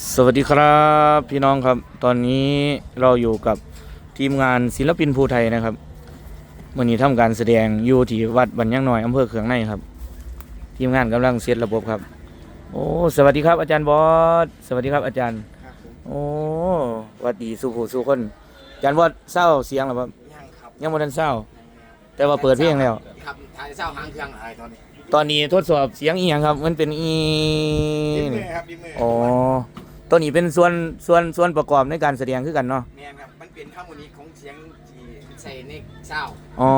สวัสดีครับพี่น้องครับ ตอนนี้เราอยู่กับทีมงานศิลปินภูไทยนะครับวันนี้ทำการแสดงอยู่ที่วัดบัญญังน้อยอำเภอเขืองในครับ ทีมงานกำลังเซตระบบครับ โอ้สวัสดีครับอาจารย์บอสสวัสดีครับอาจารย์ครับผมโอ้หวัดดีสู่ผู้สู่คนอาจารย์บอสเศร้าเสียงหรือเปล่ายังครับยังไม่ทันเศร้า แต่ว่าเปิดเพลงแล้วครับถ่ายเศร้าหางเครื่องอะไรตอนนี้ตอนนี้ทดสอบเสียงอีหยังครับ มันเป็นอียิ้มมือ ตัวนี้เป็นส่วนส่วนส่วนประกอบในการแสดงคือกันเนาะแมนครับ มันเป็นข้อมูลนี้ของเสียงที่ใส่ในเศร้าอ๋อ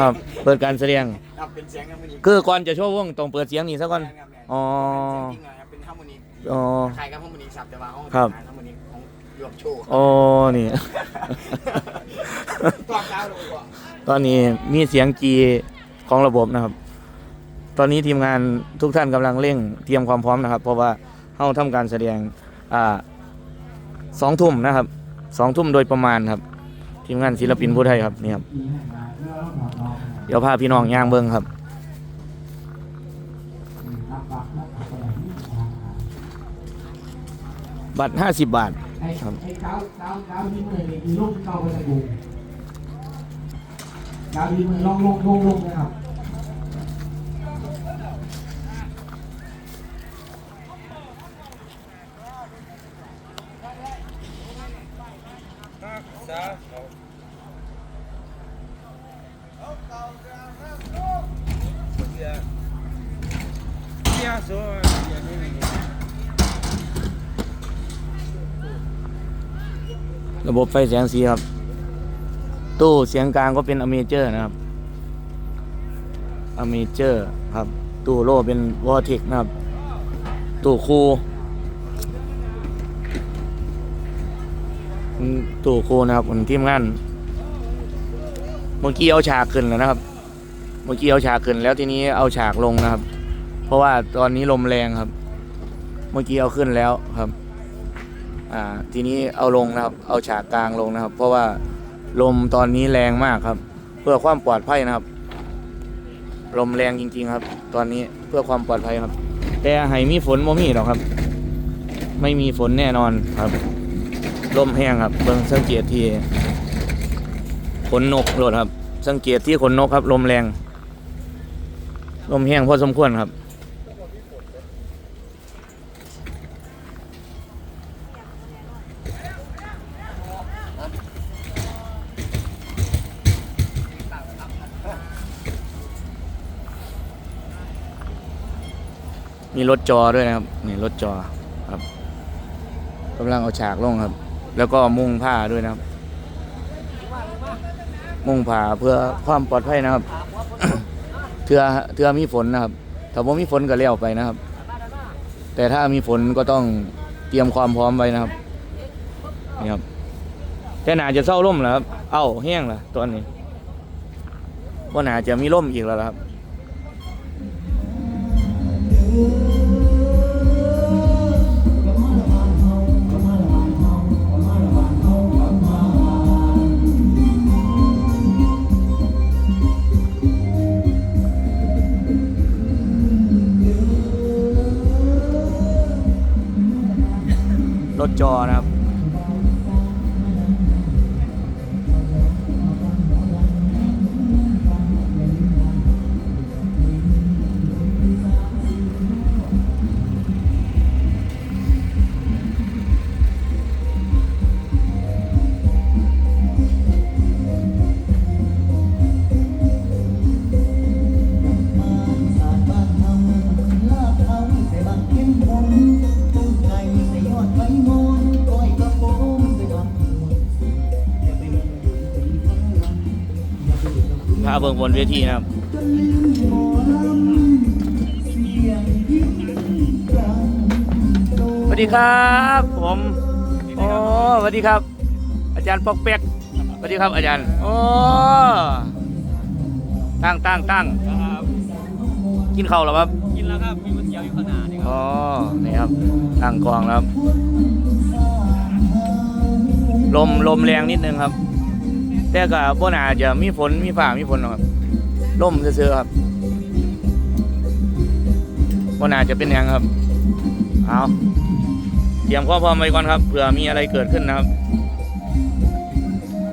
ครับ เปิดการแสดงครับเป็นเสียงข้อมูลนี้คือก่อนจะโชว์วงต้องเปิดเสียงนี่ซะก่อนแม่นครับแม่นอ๋อเป็นเสียงจริงเลยครับเป็นข้อมูลนี้อ๋อใครกับข้อมูลนี้สับแต่ว่าห้องครับข้อมูลนี้ของรวมโชว์อ๋อนี่ตัวเก้าลงกว่าตอนนี้มีเสียงจีของระบบนะครับ ตอนนี้ทีมงานทุกท่านกำลังเร่งเตรียมความพร้อมนะครับ เพราะว่าเฮาทำการแสดงอ่า สองทุ่มนะครับสองทุ่มโดยประมาณครับ ทีมงานศิลปินผู้ไทยครับนี่ครับเดี๋ยวพาพี่น้องย่างเบิ้งครับบัตรห้าสิบบาทไอ้ครับไก้าเก้าเก้าที่มือนี่คือลูกเก้าไปใส่บุงเก้าที่มืองลงลงลงนะครับ ระบบไฟแสงสีครับ ตู้เสียงกลางก็เป็นอเมเจอร์นะครับอเมเจอร์ครับ ตู้โล่เป็นวอร์ทิกนะครับ ตู้คูตู้คูนะครับผมทีมงาน เมื่อกี้เอาฉากขึ้นแล้วนะครับ เมื่อกี้เอาฉากขึ้นแล้วทีนี้เอาฉากลงนะครับ เพราะว่าตอนนี้ลมแรงครับ เมื่อกี้เอาขึ้นแล้วครับ อ่า ทีนี้เอาลงนะครับ เอาฉากกลางลงนะครับ เพราะว่าลมตอนนี้แรงมากครับ เพื่อความปลอดภัยนะครับ ลมแรงจริง ๆ ครับ ตอนนี้เพื่อความปลอดภัยครับ แต่ให้มีฝนโมมีหรอกครับ ไม่มีฝนแน่นอนครับ ลมแห้งครับ เบิ่งสังเกตที ขนนกโลดครับ สังเกตที่ขนนกครับ ลมแรง ลมแห้งพอสมควรครับ มีรถจอด้วยนะครับ นี่รถจอครับกำลังเอาฉากลงครับ แล้วก็มุ่งผ้าด้วยนะครับ มุ่งผ้าเพื่อความปลอดภัยนะครับเทือเทือมีฝนนะครับ ถ้าว่ามีฝนก็เลี้ยวไปนะครับ แต่ถ้ามีฝนก็ต้องเตรียมความพร้อมไว้นะครับนี่ครับแต่หนาจะเศร้าล่มแล้วครับ เอ้าแห้งแล้วตอนนี้ว่าหนาจะมีล่มอีกแล้วครับ ถจอนะครับาเบิ่งบนเวทีนะครับสวัสดีครับ ผมโอ้สวัสดีครับ อาจารย์ปอกเป๊กสวัสดีครับอาจารย์โอ้ตั้งตั้งตั้งครับกินข้าวแล้วครับกินแล้วครับมีก๋วยเตี๋ยวอยู่ขางหนาดนี่ครับอ๋อนี่ครับตั้งกองแล้วครับ ลมลมแรงนิดนึงครับ แต่ก็บ่น่าจะมีฝนมีฝ่ามีฝนหรอกครับลมซื่อๆครับบ่น่าจะเป็นหยังครับเอาเตรียมข้อพร้อมไว้ก่อนครับเผื่อมีอะไรเกิดขึ้นนะครับ